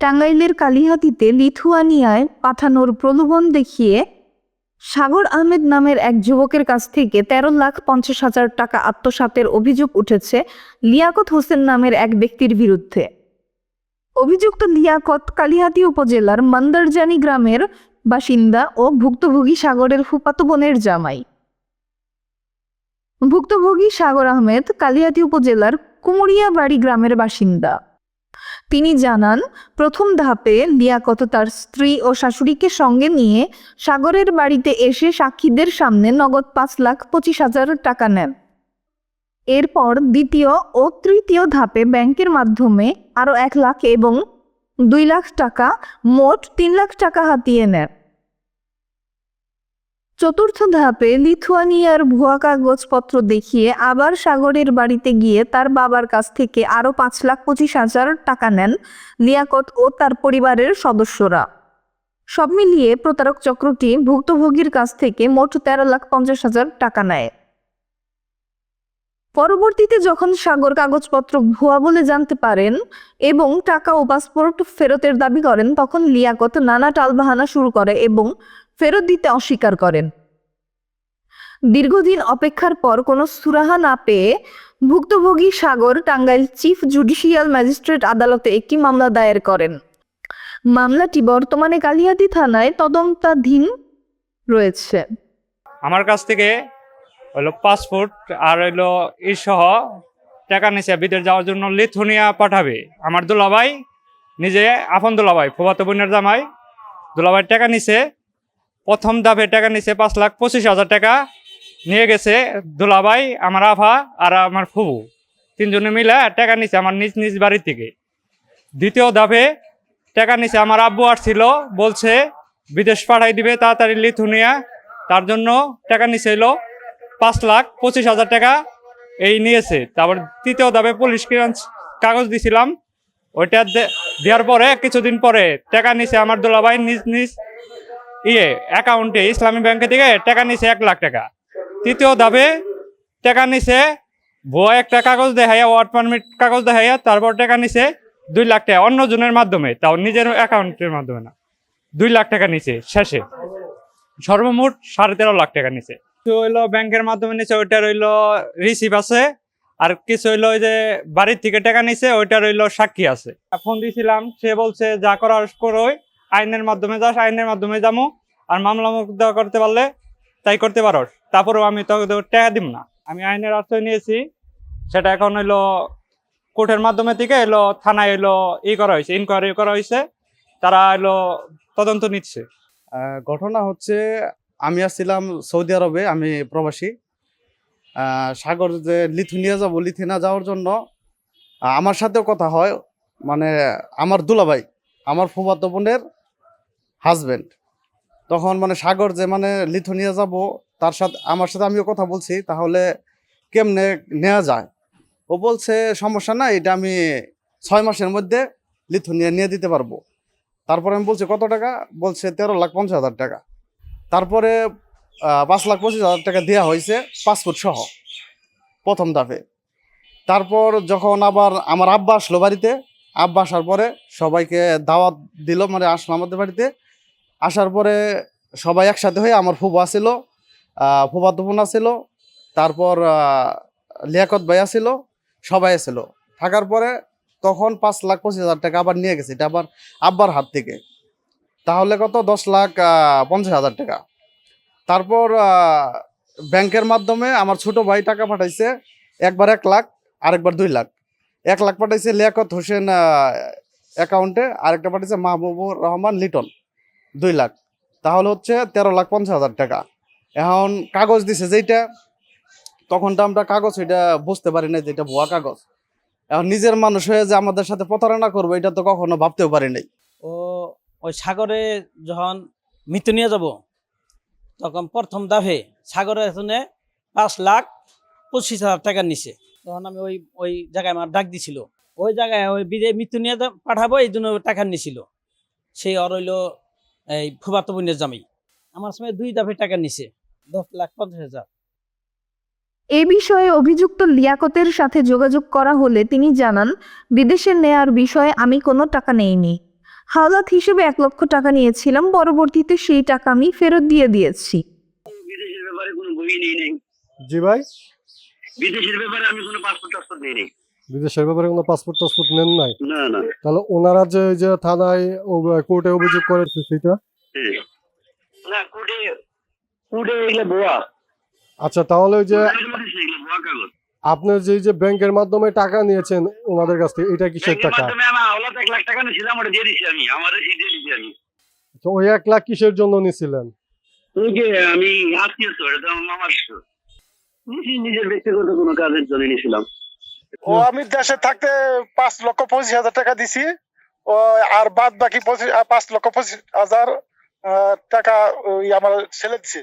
টাঙ্গাইলের কালিহাতিতে লিথুয়ানিয়ায় পাঠানোর প্রলোভন দেখিয়ে সাগর আহমেদ নামের এক যুবকের কাছ থেকে তেরো লাখ পঞ্চাশ হাজার টাকা আত্মসাতের অভিযোগ উঠেছে লিয়াকত হোসেন নামের এক ব্যক্তির বিরুদ্ধে। অভিযুক্ত লিয়াকত কালিহাতি উপজেলার মন্দারজানি গ্রামের বাসিন্দা ও ভুক্তভোগী সাগরের ফুপাতো বোনের জামাই। ভুক্তভোগী সাগর আহমেদ কালিহাতি উপজেলার কুমুরিয়াবাড়ি গ্রামের বাসিন্দা। তিনি জানান, প্রথম ধাপে লিয়াকত তার স্ত্রী ও শাশুড়িকে সঙ্গে নিয়ে সাগরের বাড়িতে এসে সাক্ষীদের সামনে নগদ পাঁচ লাখ পঁচিশ হাজার টাকা নেন। এরপর দ্বিতীয় ও তৃতীয় ধাপে ব্যাংকের মাধ্যমে আরও এক লাখ এবং দুই লাখ টাকা, মোট তিন লাখ টাকা হাতিয়ে নেন। চতুর্থ ধাপে লিথুয়ানিয়ার ভুয়া কাগজপত্র দেখিয়ে আবার সাগরের বাড়িতে গিয়ে তার বাবার কাছ থেকে আরও পাঁচ লাখ পঁচিশ হাজার টাকা নেন লিয়াকত ও তার পরিবারের সদস্যরা। সব মিলিয়ে প্রতারক চক্রটি ভুক্তভোগীর কাছ থেকে মোট তেরো লাখ পঞ্চাশ হাজার টাকা নেয়। পরবর্তীতে যখন সাগর কাগজপত্র ভুয়া বলে জানতে পারেন এবং টাকা ও পাসপোর্ট ফেরতের দাবি করেন, তখন লিয়াকত নানা টালবাহানা শুরু করে এবং ফেরত দিতে অস্বীকার করেন। দীর্ঘদিন অপেক্ষার পর কোনো সুরাহা না পেয়ে ভুক্তভোগী Sagar Tangail chief judicial magistrate আদালতে একটি মামলা দায়ের করেন। মামলাটি বর্তমানে কালিয়াতি থানায় তদন্তাধীন রয়েছে। আমার কাছ থেকে হলো পাসপোর্ট আর হইল ই সহ টাকা নিছে, বিদেশ যাওয়ার জন্য লিথুনিয়া পাঠাবে। আমার দুলাভাই নিজে, আপন দুলাভাই, ফুফাতো বোনের জামাই, দুলাভাই টাকা নিছে। প্রথম ধাপে টাকা নিছে পাঁচ লাখ পঁচিশ হাজার টাকা। নিয়ে গেছে দুলাভাই, আমার আফা আর আমার ফুবু। তিনজনে মিলে টাকা নিছে আমার নিজ নিজ বাড়ি থেকে। দ্বিতীয় ধাপে টাকা নিছে আমার আব্বু আসছিল, বলছে, বিদেশ পাঠাই দিবে তাড়াতাড়ি লিথুনিয়া। তার জন্য টাকা নিছে হলো পাঁচ লাখ পঁচিশ হাজার টাকা এই নিয়েছে। তারপর তৃতীয় ধাপে পুলিশ ক্লিয়ারেন্স কাগজ দিছিলাম। ওইটা দেওয়ার পরে, কিছুদিন পরে টাকা নিছে আমার দোলাভাই নিজ নিজ ইয়ে অ্যাকাউন্টে ইসলামী ব্যাংকে থেকে টাকা নিছে এক লাখ টাকা। তৃতীয় ধাপে টাকা নিছে ভুয়া একটা কাগজ দেখাইয়া ওয়ার্ড পারমিট কাগজ দেখাইয়া, তারপর টাকা নিছে দুই লাখ টাকা অন্য জনের মাধ্যমে, তাও নিজের অ্যাকাউন্টের মাধ্যমে না। দুই লাখ টাকা নিছে শেষে। সর্বমোট সাড়ে তেরো লাখ টাকা নিছে। কিছু হইল ব্যাংকের মাধ্যমে নিছে, ওইটা রইল রিসিভ আছে। আর কিছু হইল ওই যে বাড়ির থেকে টাকা নিছে, ওইটা রইল সাক্ষী আছে। ফোন দিয়েছিলাম সে বলছে, যা করার করোই, আইনের মাধ্যমে যাস, আইনের মাধ্যমে যাব আর মামলা মুক্ত করতে পারলে তাই করতে পারো। তারপরেও আমি তোকে টাকা দিব না। আমি আইনের আশ্রয় নিয়েছি। সেটা এখন হইল কোর্টের মাধ্যমে থেকে এলো থানায় এলো ই করা হয়েছে ইনকোয়ারি করা হয়েছে। তারা এলো তদন্ত নিচ্ছে। ঘটনা হচ্ছে, আমি আসছিলাম সৌদি আরবে, আমি প্রবাসী। সাগর যে লিথুনিয়া যাব লিথুনিয়া যাওয়ার জন্য আমার সাথেও কথা হয়। মানে আমার দুলাভাই, আমার ফুফাতো বোনের হাজবেন্ড তখন মানে সাগর যে মানে লিথুনিয়া যাব, তার সাথে, আমার সাথে আমিও কথা বলছি, তাহলে কেমনে নেওয়া যায়? ও বলছে, সমস্যা না এটা আমি ছয় মাসের মধ্যে লিথুনিয়া নিয়ে দিতে পারব। তারপরে আমি বলছি, কত টাকা? বলছে, তেরো লাখ পঞ্চাশ হাজার টাকা। তারপরে পাঁচ লাখ পঁচিশ হাজার টাকা দেওয়া হয়েছে পাসপোর্ট সহ, প্রথম ধাপে। তারপর যখন আবার আমার আব্বা আসলো বাড়িতে, আব্বা আসার পরে সবাইকে দাওয়াত দিল মানে আসলো আমাদের বাড়িতে। আসার পরে সবাই একসাথে হয়ে আমার ফুবা ছিল ফুবাতো বোন ছিল, তারপর লিয়াকত ভাই ছিল, সবাই ছিল। থাকার পরে তখন পাঁচ লাখ পঁচিশ হাজার টাকা আবার নিয়ে গেছে, এটা আবার আব্বার হাত থেকে। তাহলে কত? দশ লাখ পঞ্চাশ হাজার টাকা। তারপর ব্যাংকের মাধ্যমে আমার ছোট ভাই টাকা পাঠাইছে, একবার এক লাখ, আরেকবার দুই লাখ। এক লাখ পাঠাইছে লিয়াকত হোসেন অ্যাকাউন্টে আরেকটা পাঠাইছে মাহবুবুর রহমান লিটন। দুই লাখ। তাহলে হচ্ছে তেরো লাখ পঞ্চাশ হাজার টাকা। এখন কাগজ দিছে যেইটা, তখন তো আমরা কাগজ এটা বুঝতে পারি না যে এটা ভুয়া কাগজ। এখন নিজের মানুষ হয়ে যে আমাদের সাথে প্রতারণা করব, এটা তো কখনো ভাবতেও পারি নাই। ও, ওই সাগরে যখন মৃত্যু নিয়ে যাব, তখন প্রথম দাফে সাগরের এখানে পাঁচ লাখ পঁচিশ হাজার টাকা নিছে। তখন আমি ওই ওই জায়গায় আমার ডাক দিছিল। ওই জায়গায় ওই বিদে মৃত্যু নিয়ে পাঠাবো, এই জন্য টাকা নিছিল। সেই অর হইল এই ফুবাতো বোনের জামাই। আমার সময় দুই দাফে টাকা নিছে দশ লাখ পঞ্চাশ হাজার। এ বিষয়ে অভিযুক্ত লিয়াকতের সাথে যোগাযোগ করা হলে তিনি জানান বিদেশে নেয়ার বিষয়ে আমি কোনো টাকা নেইনি। হাওলাত হিসেবে এক লক্ষ টাকা নিয়েছিলাম পরবর্তীতে সেই টাকা আমি ফেরত দিয়ে দিয়েছি। বিদেশের ব্যাপারে কোনো বই নেই নেই। জি ভাই? বিদেশের ব্যাপারে আমি কোনো পাসপোর্ট টাসপোর্ট নেই নেই। বিদেশের ব্যাপারে কোনো পাসপোর্ট টাসপোর্ট নেন নাই? না না। তাহলে ওনারা যে যে থানায় কোর্টে অভিযোগ করেছে সেটা। না কোর্টে কোর্টে এগুলো বোয়া আচ্ছা তাহলে ওই যে যে যে ব্যাংকের মাধ্যমে টাকা নিয়েছেন ওনাদের কাছ থেকে এটা কিসের টাকা? লাখ টাকা নিয়েছিলাম ওটা দিয়ে দিচ্ছি আমি আমার দিয়ে দিচ্ছি আমি। তো ওই এক লাখ কিসের জন্য যে আমি আত্মীয় তো এটা আমার মামার তো। নিজে- নিজের ব্যক্তিগত কোনো কাজের জন্য নিয়েছিলাম। ও আমি দেশে থাকতে পাঁচ লক্ষ পঁচিশ হাজার টাকা দিছি। ও আর বাদ বাকি পঁচিশ পাঁচ লক্ষ পঁচিশ হাজার টাকা আমার ছেলে দিছে।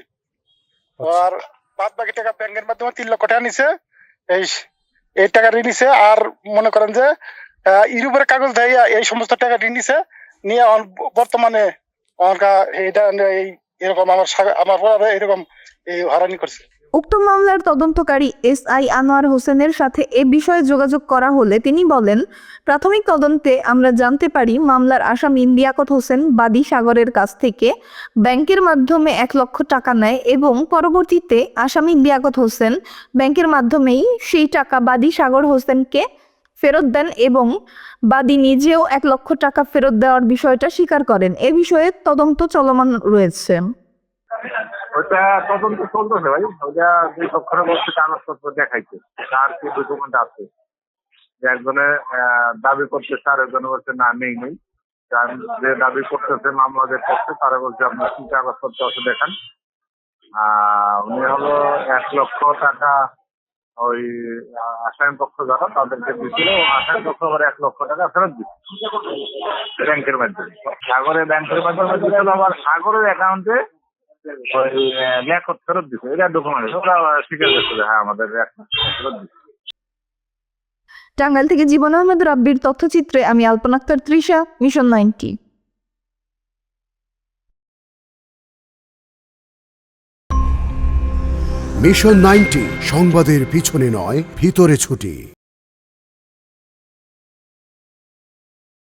আর বাদ বাকি টাকা ব্যাংকের মাধ্যমে তিন লক্ষ টাকা নিছে। এই এই টাকা ঋণ নিছে। আর মনে করেন যে ইউরোপের কাগজ দেয় এই সমস্ত টাকা ঋণ নিছে। নিয়ে বর্তমানে এটা এই এরকম আমার আমার এরকম এই হারানি করছে। উক্ত মামলার তদন্তকারী এস আই আনোয়ার হোসেনের সাথে এ বিষয়ে যোগাযোগ করা হলে তিনি বলেন, প্রাথমিক তদন্তে আমরা জানতে পারি মামলার আসামি লিয়াকত হোসেন বাদী সাগরের কাছ থেকে ব্যাংকের মাধ্যমে এক লক্ষ টাকা নেয় এবং পরবর্তীতে আসামি লিয়াকত হোসেন ব্যাংকের মাধ্যমেই সেই টাকা বাদী সাগর হোসেনকে ফেরত দেন এবং বাদী নিজেও এক লক্ষ টাকা ফেরত দেওয়ার বিষয়টা স্বীকার করেন। এ বিষয়ে তদন্ত চলমান রয়েছে। ওটা তদন্ত চলতেছে ভাই। ওটা দুই পক্ষের মধ্যে কাগজপত্র দেখাইছে। তার কি ডকুমেন্ট আছে। যে একজনে দাবি করতেছে আর একজনে বলছে, না, নেই নেই। যে দাবি করতেছে, মামলা যে করছে, তারা বলছে, আপনার কি কাগজপত্র আছে, দেখান। উনি হলো এক লক্ষ টাকা ওই আসামি পক্ষ যারা, তাদেরকে দিছিল আসামি পক্ষ আবার এক লক্ষ টাকা ফেরত দিচ্ছে ব্যাংকের মাধ্যমে। সাগরের ব্যাংকের মাধ্যমে আবার সাগরের অ্যাকাউন্টে ওই ফেরত দিছে। এটা ডকুমেন্ট ওরা স্বীকার করছে যে হ্যাঁ আমাদের ফেরত দিছে। টাঙ্গাইল থেকে জীবন আহমেদ রাব্বির তথ্যচিত্রে আমি Alpana Akter Trisha mission ninety. Mission ninety সংবাদের পিছনে নয় ভিতরে ছুটি।